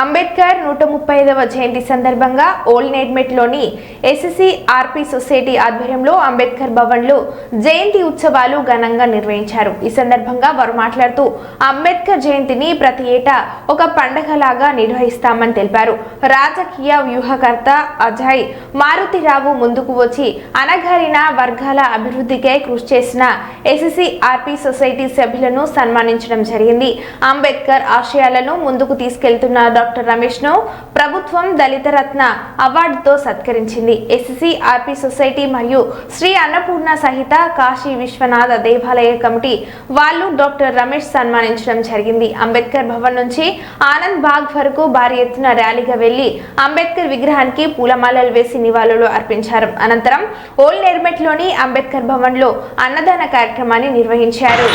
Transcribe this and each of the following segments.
అంబేద్కర్ నూట ముప్పై ఐదవ జయంతి సందర్భంగా ఓల్డ్ నేడ్మెట్లోని ఎస్ఎస్సి ఆర్పి సొసైటీ ఆధ్వర్యంలో అంబేద్కర్ భవన్లో జయంతి ఉత్సవాలు ఘనంగా నిర్వహించారు. ఈ సందర్భంగా వారు మాట్లాడుతూ అంబేద్కర్ జయంతిని ప్రతి ఏటా ఒక పండగలాగా నిర్వహిస్తామని తెలిపారు. రాజకీయ వ్యూహకర్త అజయ్ మారుతిరావు ముందుకు వచ్చి అనగారిన వర్గాల అభివృద్ధికై కృషి చేసిన ఎస్ఎస్సి ఆర్పి సొసైటీ సభ్యులను సన్మానించడం జరిగింది. అంబేద్కర్ ఆశయాలను ముందుకు తీసుకెళ్తున్న డాక్టర్ రమేష్ను ప్రభుత్వం దళిత రత్న అవార్డుతో సత్కరించింది. ఎస్ఎస్సి ఆర్పి సొసైటీ మరియు శ్రీ అన్నపూర్ణ సహిత కాశీ విశ్వనాథ దేవాలయ కమిటీ వాళ్ళు డాక్టర్ రమేష్ సన్మానించడం జరిగింది. అంబేద్కర్ భవన్ నుంచి ఆనంద్ బాగ్ వరకు భారీ ఎత్తున ర్యాలీగా వెళ్ళి అంబేద్కర్ విగ్రహానికి పూలమాలలు వేసి నివాళులు అర్పించారు. అనంతరం ఓల్డ్ ఎర్మెట్లోని అంబేద్కర్ భవన్లో అన్నదాన కార్యక్రమాన్ని నిర్వహించారు.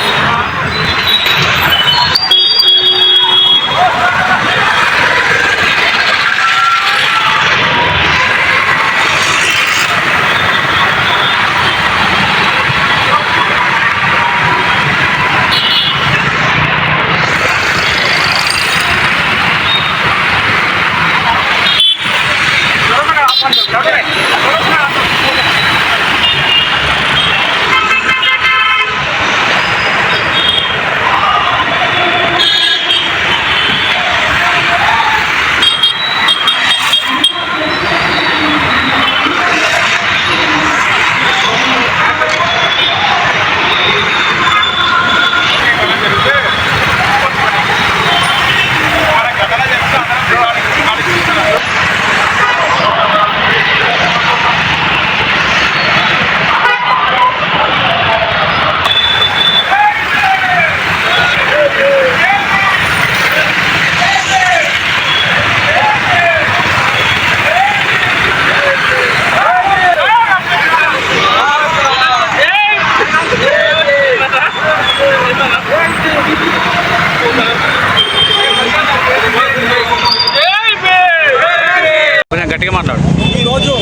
గట్టిగా మాట్లాడు. ఈరోజు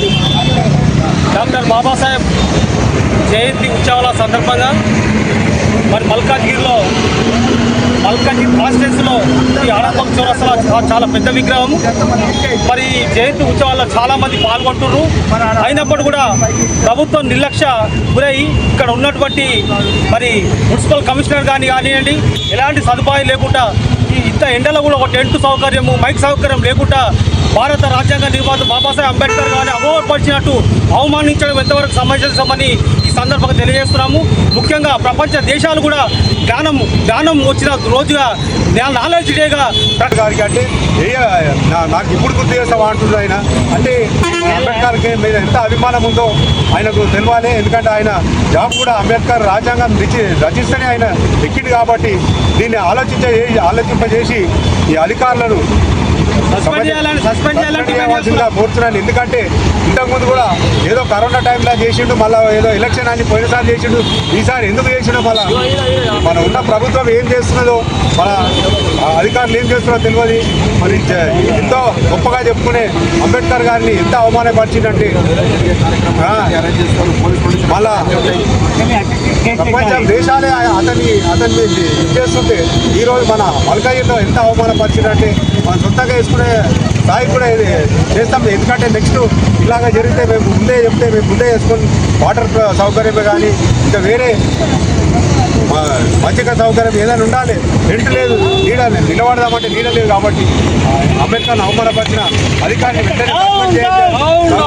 డాక్టర్ బాబాసాహెబ్ జయంతి ఉత్సవాల సందర్భంగా మరి మల్కాజ్గిరిలో మల్కాజ్గిరి కాన్స్టిట్యూన్సీలో ఈ ఆనందం చౌరస్తలో చాలా పెద్ద విగ్రహం. మరి జయంతి ఉత్సవాల్లో చాలామంది పాల్గొంటున్నారు. అయినప్పుడు కూడా ప్రభుత్వం నిర్లక్ష్య గురై ఇక్కడ ఉన్నటువంటి మరి మున్సిపల్ కమిషనర్ కానీ కానివ్వండి ఎలాంటి సదుపాయం లేకుండా ఈ ఇంత ఎండలో కూడా ఒక టెంట్ సౌకర్యము మైక్ సౌకర్యం లేకుండా భారత రాజ్యాంగ నిర్మాత బాబాసాహెబ్ అంబేద్కర్ గారిని అవమానపరిచినట్టు అవమానించడం ఎంతవరకు సమంజసమని ఈ సందర్భంగా తెలియజేస్తున్నాము. ముఖ్యంగా ప్రపంచ దేశాలు కూడా జ్ఞానం జ్ఞానం వచ్చిన రోజుగా నాలెడ్జ్ డేగా గారికి అంటే ఏ నా- నాకు ఇప్పుడు గుర్తు చేస్తావా అంటున్నాడు ఆయన? అంటే అంబేద్కర్కి మీద ఎంత అభిమానం ఉందో ఆయనకు తెలియాలి ఎందుకంటే ఆయన జాబ్ కూడా అంబేద్కర్ రాజ్యాంగం రచి రచిస్తేనే ఆయన ఎక్కింది కాబట్టి దీన్ని ఆలోచించ ఆలోచింపజేసి ఈ అధికారులను సస్పెండ్ చేయాలని సస్పెండ్ చేయాలని డిమాండ్ చేయవలసిందిగా చేస్తున్నాం. కోరుతున్నాను. ఎందుకంటే ఇంతకుముందు కూడా ఏదో కరోనా టైంలో చేసిండు మళ్ళీ ఏదో ఎలక్షన్ అని పోయినసారి చేసిండు ఈసారి ఎందుకు చేసిండు మళ్ళా? మన ఉన్న ప్రభుత్వం ఏం చేస్తున్నదో మన అధికారులు ఏం చేస్తున్నారో తెలియదు. మరి ఎంతో గొప్పగా చెప్పుకునే అంబేద్కర్ గారిని ఎంత అవమానపరిచిందంటే మళ్ళా ప్రపంచం దేశాలే అతన్ని అతన్ని చేస్తుంటే ఈరోజు మన మల్కాయిలో ఎంత అవమానపరిచినట్టే మనం సొంతంగా వేసుకునే స్థాయి కూడా ఇది చేస్తాం. ఎందుకంటే నెక్స్ట్ ఇలాగ జరిగితే మేము ముందే చెప్తే మేము ముందే వేసుకొని వాటర్ సౌకర్యమే కానీ ఇంకా వేరే మజ్జిగ సౌకర్యం ఏదైనా ఉండాలి. రెంట్ లేదు నీడ లేదు. నిలబడదామంటే నీడ లేదు కాబట్టి అంబేద్కర్ అవమానపరిచిన అధికారిని వెంటనే